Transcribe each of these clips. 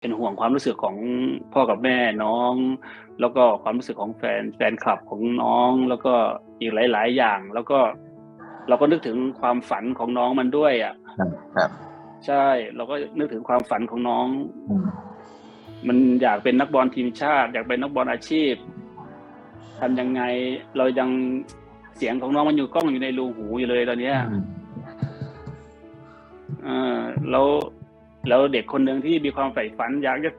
เป็นห่วงความรู้สึกของพ่อกับแม่น้อง แล้วก็ความรู้สึกของแฟนแฟนคลับของน้องแล้วก็อีกหลาย ๆ อย่าง แล้วก็เราก็นึกถึงความฝันของน้องมันด้วย อะครับครับใช่ เราก็นึกถึงความฝันของน้องอืมมันอยากเป็นนักบอลทีมชาติ อยากเป็นนักบอลอาชีพทำยังไงเรายังเสียงของน้องมันอยู่กล้องอยู่ในรูหูอยู่เลยตอนเนี้ยอืมเออแล้ว แล้วเด็กคนหนึ่งที่มีความใฝ่ฝันอยากจะ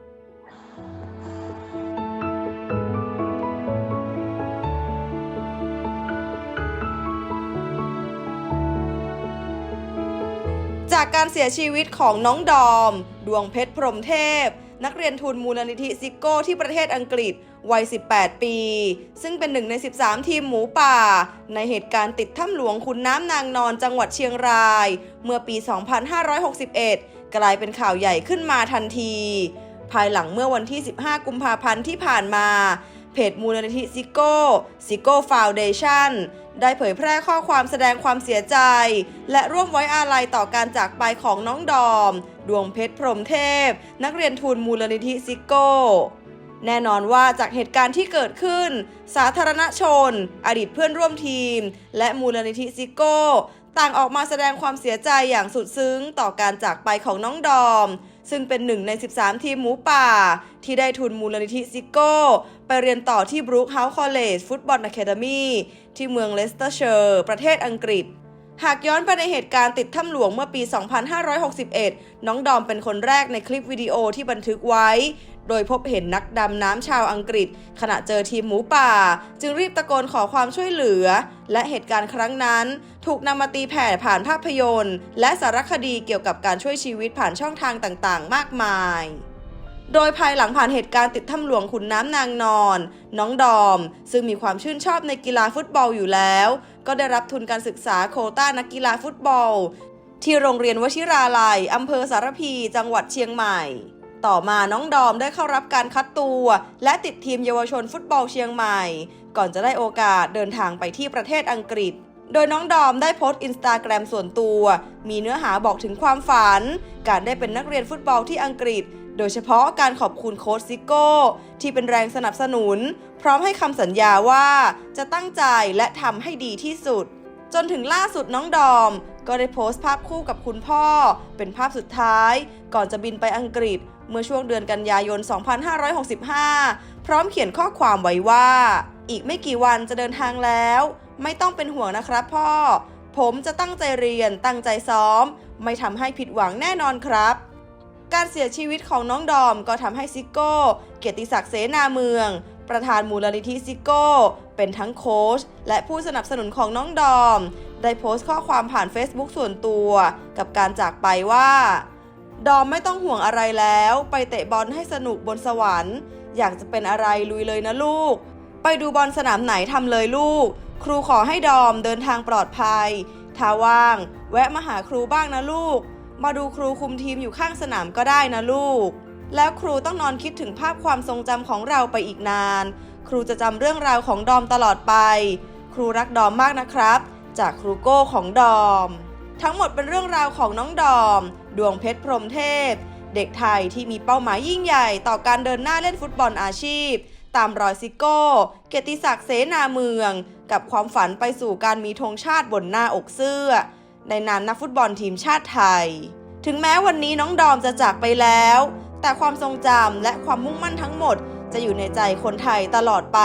จากการเสียชีวิตของน้องดอม ดวงเพชรพรมเทพ นักเรียนทุนมูลนิธิซิโก้ที่ประเทศอังกฤษ วัย 18 ปี ซึ่งเป็นหนึ่งใน 13 ทีมหมูป่า ในเหตุการณ์ติดถ้ำหลวงขุนน้ำนางนอนจังหวัดเชียงราย เมื่อปี 2561 กลายเป็นข่าวใหญ่ขึ้นมาทันที ภายหลังเมื่อวันที่ 15 กุมภาพันธ์ที่ผ่านมา เพจมูลนิธิซิโก้ซิโก้ฟาวเดชั่นได้เผยแพร่ข้อความแสดงความเสียใจ และร่วมไว้อาลัยต่อการจากไปของน้องดอม ดวงเพชรพรหมเทพ นักเรียนทุนมูลนิธิซิโก้แน่นอนว่าจากเหตุการณ์ที่เกิดขึ้น สาธารณชน อดีตเพื่อนร่วมทีม และมูลนิธิซิโก้ ต่างออกมาแสดงความเสียใจอย่างสุดซึ้งต่อการจากไปของน้องดอม ซึ่งเป็นหนึ่งใน 13 ทีมหมูป่า ที่ได้ทุนมูลนิธิซิโก้ ไปเรียนต่อที่บรูคเฮาส์คอลเลจฟุตบอลอะคาเดมีที่เมืองเลสเตอร์เชอร์ประเทศอังกฤษหากย้อนไปในเหตุการณ์ติดถ้ำหลวงเมื่อปี 2561 น้องดอมเป็นคนแรกในคลิปวิดีโอที่บันทึกไว้ โดยพบเห็นนักดำน้ำชาวอังกฤษ ขณะเจอทีมหมูป่า จึงรีบตะโกนขอความช่วยเหลือ และเหตุการณ์ครั้งนั้น ถูกนำมาตีแผ่ผ่านภาพยนตร์ และสารคดีเกี่ยวกับการช่วยชีวิตผ่านช่องทางต่างๆ มากมายโดยภายหลังผ่านเหตุการณ์ติดถ้ำหลวงขุนน้ำนางนอน น้องดอม ซึ่งมีความชื่นชอบในกีฬาฟุตบอลอยู่แล้ว ก็ได้รับทุนการศึกษาโคต้านักกีฬาฟุตบอล ที่โรงเรียนวชิราลัยอำเภอสารพี จังหวัดเชียงใหม่ ต่อมาน้องดอมได้เข้ารับการคัดตัว และติดทีมเยาวชนฟุตบอลเชียงใหม่ ก่อนจะได้โอกาสเดินทางไปที่ประเทศอังกฤษ โดยน้องดอมได้โพสต์อินสตาแกรมส่วนตัว มีเนื้อหาบอกถึงความฝัน การได้เป็นนักเรียนฟุตบอลที่อังกฤษ โดยเฉพาะการขอบคุณโค้ชซิโก้ ที่เป็นแรงสนับสนุน พร้อมให้คำสัญญาว่าจะตั้งใจและทำให้ดีที่สุด จนถึงล่าสุดน้องดอม ก็ได้โพสต์ภาพคู่กับคุณพ่อ เป็นภาพสุดท้าย ก่อนจะบินไปอังกฤษ เมื่อช่วงเดือนกันยายน 2565 พร้อมเขียนข้อความไว้ว่า อีกไม่กี่วันจะเดินทางแล้ว ไม่ต้องเป็นห่วงนะครับพ่อ ผมจะตั้งใจเรียนตั้งใจซ้อม ไม่ทำให้ผิดหวังแน่นอนครับการเสียชีวิตของน้องดอมก็ทำให้ซิโก้ เกียรติศักดิ์เสนาเมือง ประธานมูลนิธิซิโก้ เป็นทั้งโค้ชและผู้สนับสนุนของน้องดอม ได้โพสต์ข้อความผ่าน Facebook ส่วนตัว กับการจากไปว่า ดอมไม่ต้องห่วงอะไรแล้ว ไปเตะบอลให้สนุกบนสวรรค์ อยากจะเป็นอะไรลุยเลยนะลูก ไปดูบอลสนามไหนทำเลยลูก ครูขอให้ดอมเดินทางปลอดภัยถ้าว่าง แวะมาหาครูบ้างนะลูก มาดูครูคุมทีมอยู่ข้างสนามก็ได้นะลูก แล้วครูต้องนอนคิดถึงภาพความทรงจำของเราไปอีกนาน ครูจะจำเรื่องราวของดอมตลอดไป ครูรักดอมมากนะครับ จากครูโก้ของดอม ทั้งหมดเป็นเรื่องราวของน้องดอม ดวงเพชรพรมเทพ เด็กไทยที่มีเป้าหมายยิ่งใหญ่ต่อการเดินหน้าเล่นฟุตบอลอาชีพ ตามรอยซิโก้ เกียรติศักดิ์เสนาเมือง กับความฝันไปสู่การมีธงชาติบนหน้าอกเสื้อ ในนามนักฟุตบอลทีมชาติไทย ถึงแม้วันนี้น้องดอมจะจากไปแล้ว แต่ความทรงจำและความมุ่งมั่นทั้งหมดจะอยู่ในใจคนไทยตลอดไป